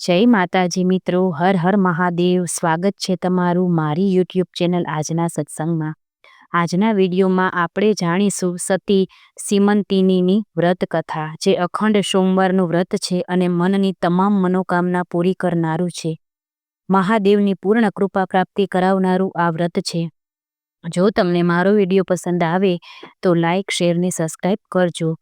જય માતાજી મિત્રો, હર હર મહાદેવ. સ્વાગત છે તમારું મારી યુટ્યુબ ચેનલ આજના સત્સંગમાં. આજના વિડીયોમાં આપણે જાણીશું સતી સીમંતિનીની વ્રત કથા જે અખંડ સોમવારનું વ્રત છે અને મનની તમામ મનોકામના પૂરી કરનારું છે. મહાદેવની પૂર્ણ કૃપા પ્રાપ્તિ કરાવનારું આ વ્રત છે. જો તમને મારો વીડિયો પસંદ આવે, તો લાઇક શેર ને કરજો.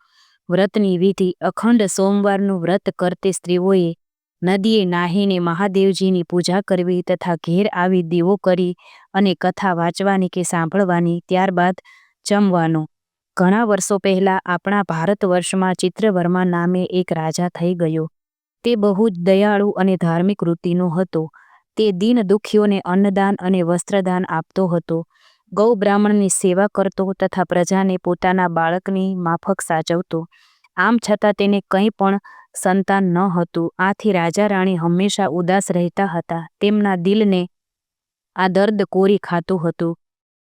વ્રતની વિધિ, અખંડ સોમવારનું વ્રત કરતી સ્ત્રીઓએ નદીએ નાહીને મહાદેવજીની પૂજા કરવી તથા ઘેર આવી દીવો કરી અને કથા વાંચવાની કે સાંભળવાની ત્યારબાદ જમવાનો. ઘણા વર્ષો પહેલાં આપણા ભારત વર્ષમાં ચિત્રવર્મા નામે એક રાજા થઈ ગયો. તે બહુ જ દયાળુ અને ધાર્મિક વૃત્તિનો હતો. તે દીન દુઃખીઓને અન્નદાન અને વસ્ત્રદાન આપતો હતો. ગૌ બ્રાહ્મણની સેવા કરતો તથા પ્રજાને પોતાના બાળકની માફક સાચવતો. આમ છતાં તેને કંઈ પણ સંતાન ન હતું. આથી રાજા રાણી હંમેશા ઉદાસ રહેતા હતા. તેમના દિલને આ દર્દ કોરી ખાતું હતું.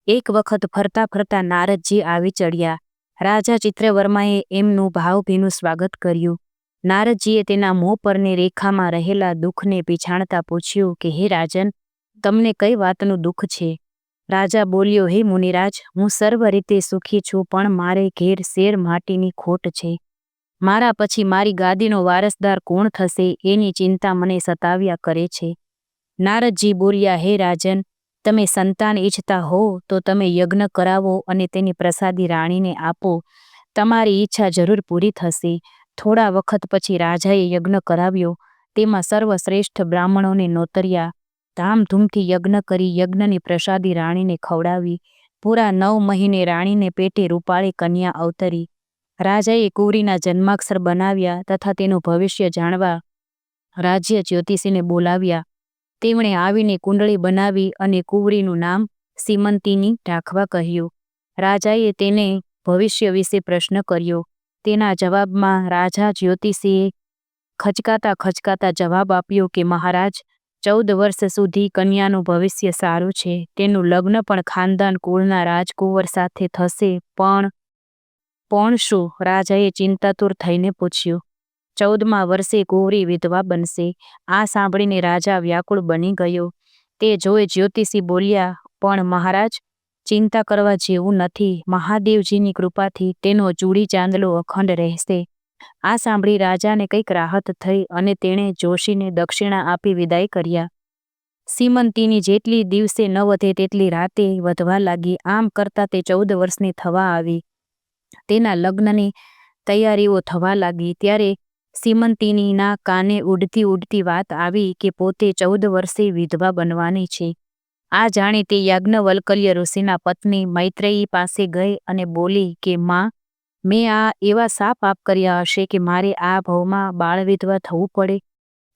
એક વખત ફરતા ફરતા નારદજી આવી ચડ્યા. રાજા ચિત્રવર્માએ એમનું ભાવભીનું સ્વાગત કર્યું. નારદજીએ તેના મોં પરની રેખામાં રહેલા દુઃખને પીછાણતા પૂછ્યું કે, હે રાજન, તમને કઈ વાતનું દુઃખ છે? રાજા બોલ્યો, હે મુનિરાજ, હું સર્વ રીતે સુખી છું, પણ મારે ઘેર શેર માટીની ખોટ છે. મારા પછી મારી ગાદીનો વારસદાર કોણ થશે એની ચિંતા મને સતાવ્યા કરે છે. નારદજી બોલ્યા, હે રાજન, તમે સંતાન ઈચ્છતા હો, તો તમે યજ્ઞ કરાવો અને તેની પ્રસાદી રાણીને આપો. તમારી ઈચ્છા જરૂર પૂરી થશે. થોડા વખત પછી રાજાએ યજ્ઞ કરાવ્યો. તેમાં સર્વશ્રેષ્ઠ બ્રાહ્મણોને નોતર્યા. ધામધૂમથી યજ્ઞ કરી યજ્ઞની પ્રસાદી રાણીને ખવડાવી. પૂરા નવ મહિને રાણીને પેટે રૂપાળી કન્યા અવતરી. રાજાએ કુંવરીના જન્માક્ષર બનાવ્યા તથા તેનું ભવિષ્ય જાણવા રાજ્ય જ્યોતિષીને બોલાવ્યા. તેમણે આવીને કુંડળી બનાવી અને કુંવરીનું નામ સીમંતીની રાખવા કહ્યું. રાજાએ તેને ભવિષ્ય વિશે પ્રશ્ન કર્યો. તેના જવાબમાં રાજા જ્યોતિષીએ ખચકાતા ખચકાતા જવાબ આપ્યો કે, મહારાજ, ચૌદ વર્ષ સુધી કન્યાનું ભવિષ્ય સારું છે. તેનું લગ્ન પણ ખાનદાન કુળના રાજકુંવર સાથે થશે, પણ પણ શું? રાજાએ ચિંતાતુર થઈને પૂછ્યું. ચૌદમા વર્ષે કુંવરી વિધવા બનશે. આ સાંભળીને રાજા વ્યાકુળ બની ગયો. તે જોઈ જ્યોતિષી બોલ્યા, પણ મહારાજ, ચિંતા કરવા જેવું નથી. મહાદેવજીની કૃપાથી તેનો ચૂડી ચાંદલો અખંડ રહેશે. આ સાંભળી રાજાને કંઈક રાહત થઈ અને તેણે જોશીને દક્ષિણા આપી વિદાય કર્યા. સીમંતીની જેટલી દિવસે ન વધે તેટલી રાતે વધવા લાગી. આમ કરતાં તે ચૌદ વર્ષની થવા આવી. તેના લગ્નની તૈયારીઓ થવા લાગી ત્યારે સીમંતિનીના કાને ઉડતી ઉડતી વાત આવી કે પોતે ચૌદ વર્ષે વિધવા બનવાની છે. આ જાણે તે યાજ્ઞવલ્કલ્ય ઋષિના પત્ની મૈત્રેયી પાસે ગઈ અને બોલી કે, માં, મેં આ એવા સા પાપ કર્યા હશે કે મારે આ ભાવમાં બાળ વિધવા થવું પડે.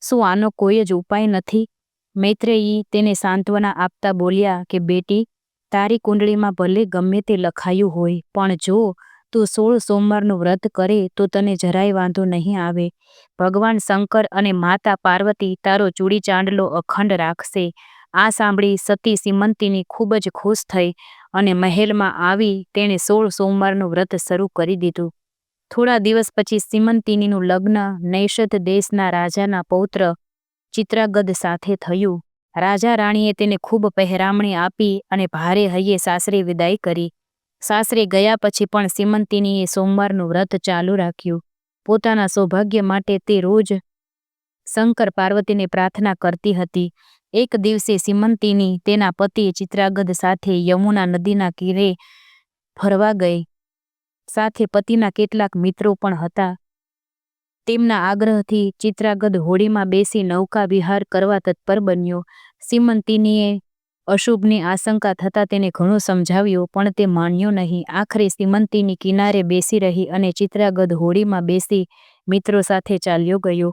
શું આનો કોઈ જ ઉપાય નથી? મૈત્રેયી તેને સાંત્વના આપતા બોલ્યા કે, બેટી, તારી કુંડળીમાં ભલે ગમે તે લખાયું હોય, પણ જો તું સોળ સોમવારનું વ્રત કરે તો તને જરાય વાંધો નહીં આવે. ભગવાન શંકર અને માતા પાર્વતી તારો ચૂડી ચાંદલો અખંડ રાખશે. આ સાંભળી સતી સીમંતીની ખૂબ જ ખુશ થઈ અને મહેલમાં આવી તેણે સોળ સોમવારનું વ્રત શરૂ કરી દીધું. થોડા દિવસ પછી સીમંતિનીનું લગ્ન નૈષધ દેશના રાજાના પૌત્ર ચિત્રાગદ સાથે થયું. રાજા રાણીએ તેને ખૂબ પહેરામણી આપી અને ભારે હૈયે સાસરે વિદાય કરી. સાસરે ગયા પછી પણ સીમંતિનીએ સોમવારનું વ્રત ચાલુ રાખ્યું. પોતાના સૌભાગ્ય માટે તે રોજ શંકર પાર્વતીને પ્રાર્થના કરતી હતી. એક દિવસે સિમંતીની તેના પતિ ચિત્રાગદ સાથે યમુના નદીના કીરે ફરવા ગઈ. સાથે પતિના કેટલાક મિત્રો પણ હતા. તેમના આગ્રહથી ચિત્રાગદ હોડીમાં બેસી નૌકા વિહાર કરવા તત્પર બન્યો. સીમંતિનીએ અશુભની આશંકા થતાં તેને ઘણું સમજાવ્યું, પણ તે માન્યો નહીં. આખરે સીમંતીની કિનારે બેસી રહી અને ચિત્રાગદ હોડીમાં બેસી મિત્રો સાથે ચાલ્યો ગયો.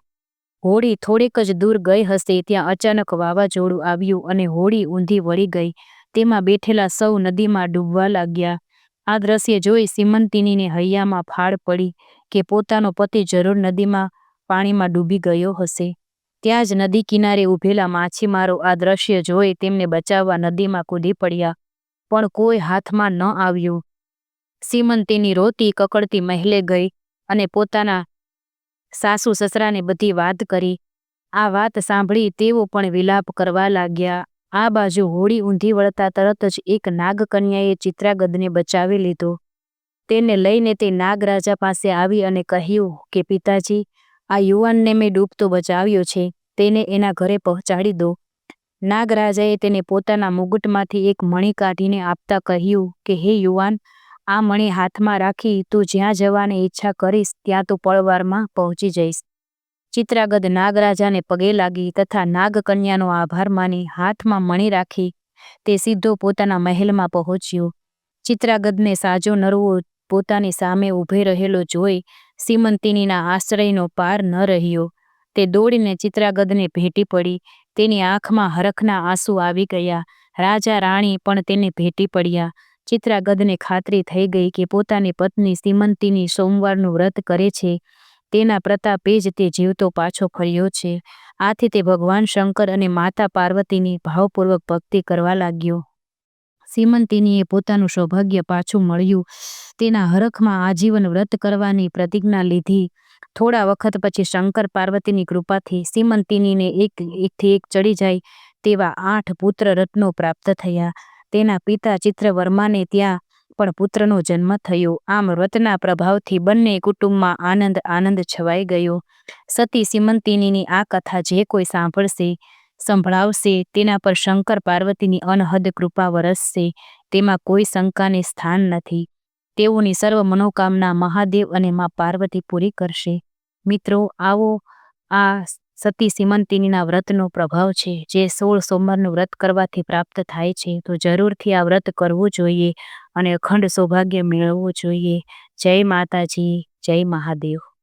હોડી થોડીક જ દૂર ગઈ હશે ત્યાં અચાનક વાવાઝોડું આવ્યું અને હોડી ઊંધી વળી ગઈ. તેમાં બેઠેલા સૌ નદીમાં ડૂબવા લાગ્યા. આ દ્રશ્ય જોઈ સીમંતિનીને હૈયામાં ફાળ પડી કે પોતાનો પતિ જરૂર નદીમાં પાણીમાં ડૂબી ગયો હશે. ત્યાં જ નદી કિનારે ઊભેલા માછીમારો આ દ્રશ્ય જોઈ તેમને બચાવવા નદીમાં કૂદી પડ્યા, પણ કોઈ હાથમાં ન આવ્યું. સીમંતીની રોતી કકડતી મહેલે ગઈ અને પોતાના સાસુ સસરાને બધી વાત કરી. આ વાત સાંભળી તેઓ પણ વિલાપ કરવા લાગ્યા. આ બાજુ હોળી ઊંધી વળતા તરત જ એક નાગકન્યાએ ચિત્રાગદને બચાવી લીધો. તેને લઈને તે નાગરાજા પાસે આવી અને કહ્યું કે, પિતાજી આ યુવાનને મેં ડૂબતો બચાવ્યો છે, તેને એના ઘરે પહોંચાડી દો. નાગરાજાએ તેને પોતાના મુગટમાંથી એક મણી કાઢીને આપતા કહ્યું કે, હે યુવાન, આ મણી હાથમાં રાખી તું જ્યાં જવાની ઈચ્છા કરીશ, ત્યાં તું પળવારમાં પહોંચી જઈશ. ચિત્રાગદ નાગરાજાને પગે લાગી તથા નાગકન્યાનો આભાર માની હાથમાં મણી રાખી તે સીધો પોતાના મહેલમાં પહોંચ્યો. ચિત્રાગદને સાજો નરવો પોતાની સામે ઊભે રહેલો જોઈ સીમંતિનીના આશ્રયનો પાર ન રહ્યો. તે દોડીને ચિત્રાગદને ભેટી પડી. તેની આંખમાં હરખના આંસુ આવી ગયા. રાજા રાણી પણ તેને ભેટી પડ્યા. ચિત્રાગદને ખાતરી થઈ ગઈ કે પોતાની પત્ની સીમંતીની સોમવારનું વ્રત કરે છે. તેના પ્રતાપે જ તે જીવતો પાછો ફર્યો છે. આથી તે ભગવાન શંકર અને માતા પાર્વતીની ભાવપૂર્વક ભક્તિ કરવા લાગ્યો. સીમંતિનીએ પોતાનું સૌભાગ્ય પાછું મળ્યું. તેના હરખમાં આજીવન વ્રત કરવાની પ્રતિજ્ઞા લીધી. થોડા વખત પછી શંકર પાર્વતીની કૃપાથી સીમંતિનીને એક એકથી એક ચડી જાય તેવા આઠ પુત્ર રત્નો પ્રાપ્ત થયા. તેના પિતા ચિત્રવર્માને ત્યાં પણ પુત્રનો જન્મ થયો. આમ વ્રતના પ્રભાવથી બંને કુટુંબમાં આનંદ આનંદ છવાઈ ગયો. સતી સીમંતિનીની આ કથા જે કોઈ સાંભળશે સંભળાવશે, તેના પર શંકર પાર્વતીની અનહદ કૃપા વરસશે, તેમાં કોઈ શંકાને સ્થાન નથી. તેઓની સર્વ મનોકામના મહાદેવ અને મા પાર્વતી પૂરી કરશે. મિત્રો, આવો આ સતી સીમંતિનીના વ્રતનો પ્રભાવ છે, જે સોળ સોમવારનું વ્રત કરવાથી પ્રાપ્ત થાય છે, તો જરૂરથી આ વ્રત કરવું જોઈએ અને અખંડ સૌભાગ્ય મેળવવું જોઈએ. જય માતાજી, જય મહાદેવ.